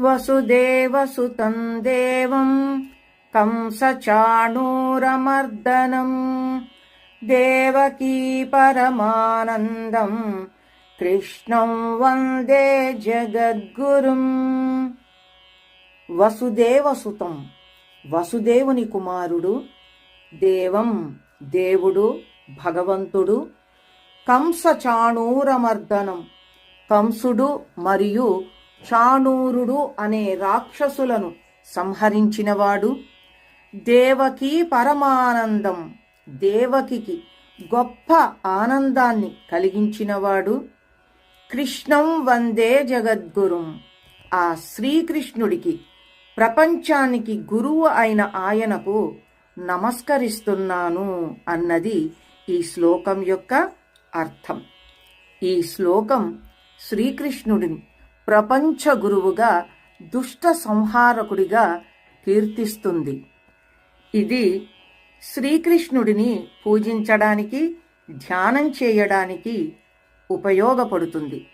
వసుదేవసుతం దేవం కంసచాణూరమర్దనం. దేవకీ పరమానందం కృష్ణం వందే జగద్గురుం. వసుదేవసుతం వసుదేవుని కుమారుడు దేవం దేవుడు భగవంతుడు కంస చాణూరమర్దనం కంసుడు మరియు చాణూరుడు అనే రాక్షసులను సంహరించినవాడు. దేవకి పరమానందం దేవకికి గొప్ప ఆనందాన్ని కలిగించినవాడు. కృష్ణం వందే జగద్గురుం. ఆ శ్రీకృష్ణుడికి ప్రపంచానికి గురువు అయిన ఆయనకు నమస్కరిస్తున్నాను అన్నది ఈ శ్లోకం యొక్క అర్థం. ఈ శ్లోకం శ్రీకృష్ణుడిని ప్రపంచ గురువుగా దుష్ట సంహారకుడిగా కీర్తిస్తుంది. ఇది శ్రీకృష్ణుడిని పూజించడానికి ధ్యానం చేయడానికి ఉపయోగపడుతుంది.